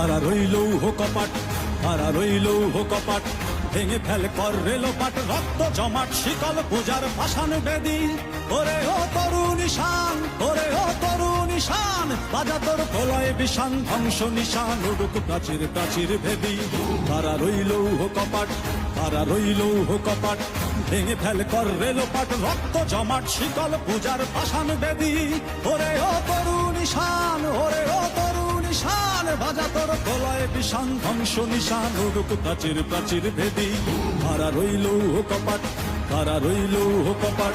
কপাট তারা রইল কপাট, ভেঙে ফেল কর রেলোপাট রক্ত জমাট, শিকল পূজার পাষাণ বেদি। ওরে ও তরু নিশান ওরে ও তরু নিশান বাজা তোর প্রলয় বিষান, ধ্বংস নিশান, উড়ুক প্রাচীর প্রাচীর ভেদি। তারা রইল কপাট তারা রইল কপাট, ভেঙে ফেল কর রেলোপাট রক্ত জমাট, শিকল পূজার পাষাণ বেদি। বাজা বিষাং ধ্বংস নিশান রোগ প্রাচীর প্রাচীর ভেদি। তারা রইল কপাট তারা রইল কপাট?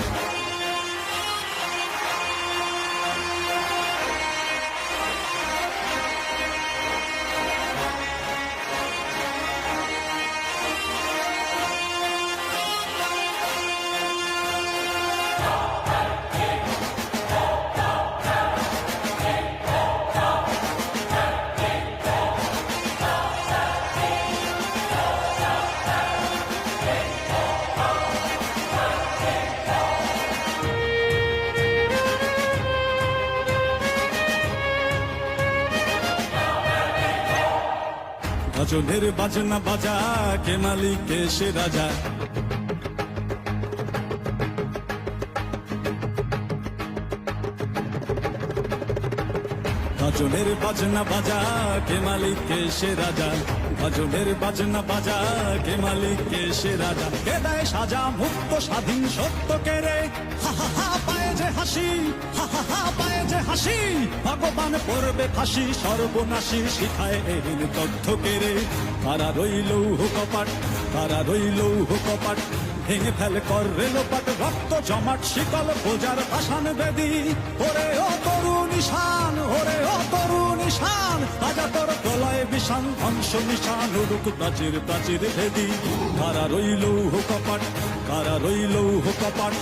ভজনের বাজনা বাজা কে মালিক কে সে রাজা। ভজনের বাজনা বাজা, কে মালিক, কে সে রাজা? ভজনের বাজনা বাজা, কে মালিক, কে সে রাজা? কে দেয় সাজা মুক্ত, স্বাধীন, সত্য কে রে? হা হা পায়ে যে হাসি, হা হা হা, পায়ে যে হাসি। ভগবান পড়বে ফাঁসি, সর্বনাশী শিখায় এরিন তথ্য কে রে? তারা রইল কপাট তারা রইল কপাট ভেঙে ফেলে কর রেলোপাট রক্ত জমাট, শিকল বোজার পাষাণ বেদি। ওরে ও তরু নিশান বিষান ধ্বংস নিশান উড়ুক প্রাচীর প্রাচীর ভেদি। কারা রইল কপাট কারা রইল কপাট?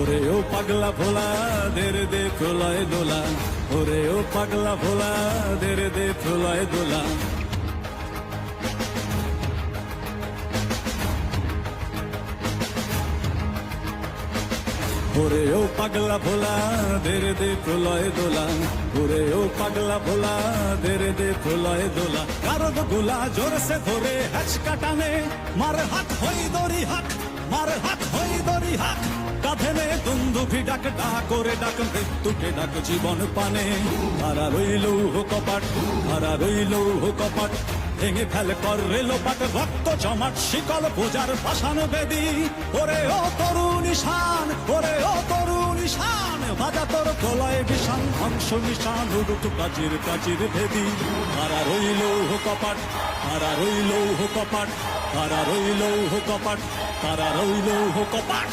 ওরে ও পাগলা ভোলা দের দে প্রলয় দোলা। ওরে ও পাগলা ভোলা দের দে প্রলয় দোলা। ওরে ও পাগলা ভোলা দের দে প্রলয় দোলা। ওরে ও পাগলা ভোলা দের দে প্রলয় দোলা। কারদ গোলা জোরসে ধরে হ্যাচকা টানে, মার হাত হই দড়ি হাক মার হাক হই দড়ি হাক কাঁধে নে দুন্দুভি ডাক ডাক করে ডাক, মৃত্যুকে ডাক জীবন পানে। হারা রইল কপাট হারা রইল কপাট ভেঙে ফেলে কর রেলোপাট রক্ত জমাট শিকল পূজার পাষাণ বেদি। ওরে ও তরু নিশান ওরে ও তরু নিশান বাজা তোর প্রলয় বিষান ধ্বংস নিশান উড়ুক প্রাচীর প্রাচীর ভেদি। তারা রইল কপাট তারা রইল কপাট তারা রইল কপাট তারা রইল কপাট